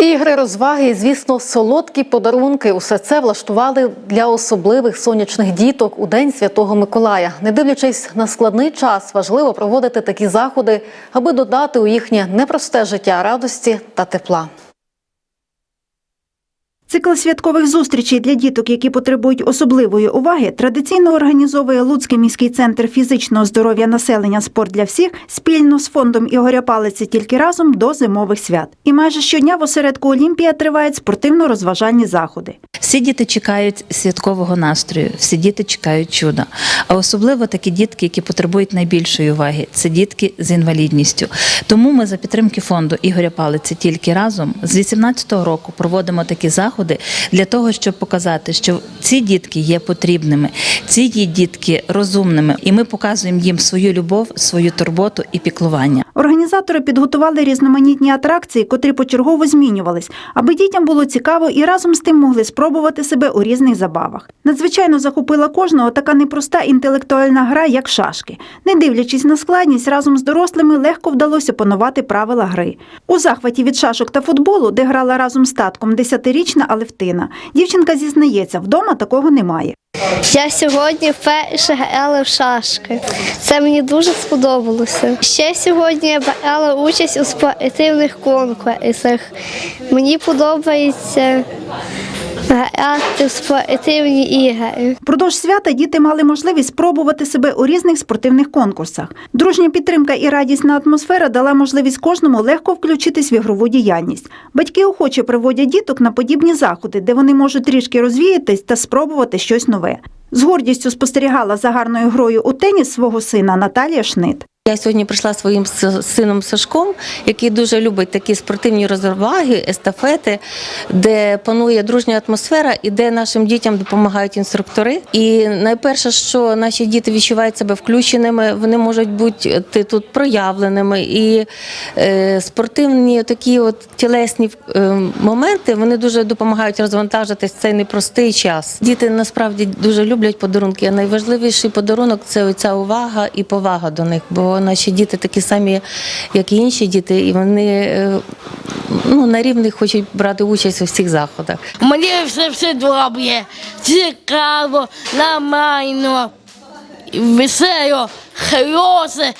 Ігри, розваги і, звісно, солодкі подарунки. Усе це влаштували для особливих сонячних діток у День Святого Миколая. Не дивлячись на складний час, важливо проводити такі заходи, аби додати у їхнє непросте життя радості та тепла. Цикл святкових зустрічей для діток, які потребують особливої уваги, традиційно організовує Луцький міський центр фізичного здоров'я населення Спорт для всіх спільно з фондом Ігоря Палиці тільки разом до зимових свят. І майже щодня в осередку Олімпія тривають спортивно-розважальні заходи. Всі діти чекають святкового настрою, всі діти чекають чуда. А особливо такі дітки, які потребують найбільшої уваги, це дітки з інвалідністю. Тому ми за підтримки фонду Ігоря Палиці тільки разом з 18-го року проводимо такі заходи для того, щоб показати, що ці дітки є потрібними, ці є дітки розумними, і ми показуємо їм свою любов, свою турботу і піклування. Організатори підготували різноманітні атракції, котрі почергово змінювались, аби дітям було цікаво і разом з тим могли спробувати себе у різних забавах. Надзвичайно захопила кожного така непроста інтелектуальна гра, як шашки. Не дивлячись на складність, разом з дорослими легко вдалося панувати правила гри. У захваті від шашок та футболу, де грала разом з татком десятирічна Алевтина. Дівчинка зізнається, вдома такого немає. Я сьогодні вперше грала в шашки. Це мені дуже сподобалося. Ще сьогодні я брала участь у спортивних конкурсах. Мені подобається грати в спортивні ігри. Впродовж свята діти мали можливість спробувати себе у різних спортивних конкурсах. Дружня підтримка і радісна атмосфера дала можливість кожному легко включитись в ігрову діяльність. Батьки охоче приводять діток на подібні заходи, де вони можуть трішки розвіятись та спробувати щось нове. З гордістю спостерігала за гарною грою у теніс свого сина Наталія Шнит. Я сьогодні прийшла своїм сином Сашком, який дуже любить такі спортивні розваги, естафети, де панує дружня атмосфера і де нашим дітям допомагають інструктори. І найперше, що наші діти відчувають себе включеними, вони можуть бути тут проявленими. І е, спортивні такі от тілесні е, моменти вони дуже допомагають розвантажитись в цей непростий час. Діти насправді дуже люблять подарунки. А найважливіший подарунок це оця увага і повага до них. Бо наші діти такі самі, як і інші діти, і вони е, ну, на рівних хочуть брати участь у всіх заходах. Мені все все добре, цікаво, нормально, весело, хороше.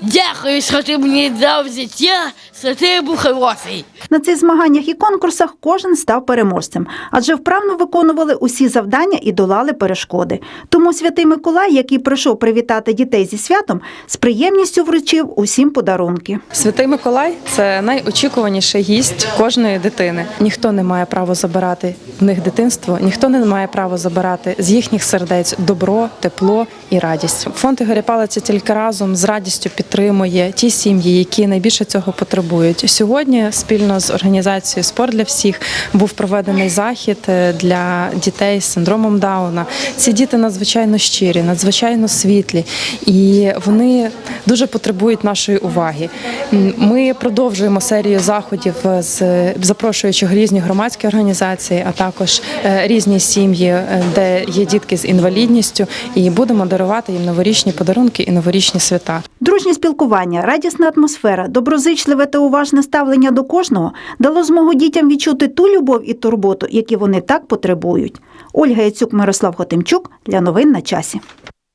Дякую, що ти мені дав життя, що ти був хороший. На цих змаганнях і конкурсах кожен став переможцем, адже вправно виконували усі завдання і долали перешкоди. Тому святий Миколай, який прийшов привітати дітей зі святом, з приємністю вручив усім подарунки. Святий Миколай це найочікуваніший гість кожної дитини. Ніхто не має права забирати в них дитинство, ніхто не має права забирати з їхніх сердець добро, тепло і радість. Фонд Ігоря Палиця тільки разом з радістю підтримує ті сім'ї, які найбільше цього потребують. Сьогодні спільно з організацією Спорт для всіх був проведений захід е, для дітей з синдромом Дауна. Ці діти надзвичайно щирі, надзвичайно світлі, і вони дуже потребують нашої уваги. Ми продовжуємо серію заходів з запрошуючи різні громадські організації, а також е, різні сім'ї, е, де є дітки з інвалідністю, і будемо дарувати їм новорічні подарунки і новорічні свята. Дружнє спілкування, радісна атмосфера, доброзичливе та уважне ставлення до кожного дало змогу дітям відчути ту любов і турботу, які вони так потребують. Ольга Яцюк, Мирослав Хотимчук для новин на часі.